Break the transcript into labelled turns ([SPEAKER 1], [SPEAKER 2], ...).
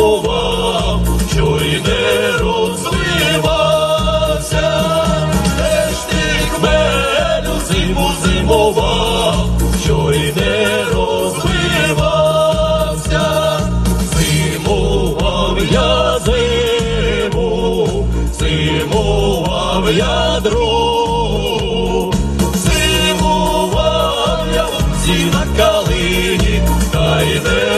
[SPEAKER 1] сумував, що йде не розливався, де ж ти хмелю зиму зимував, що йде не розливався, зимував я зиму, зимував я друг, зимував я всі на калині, та йде.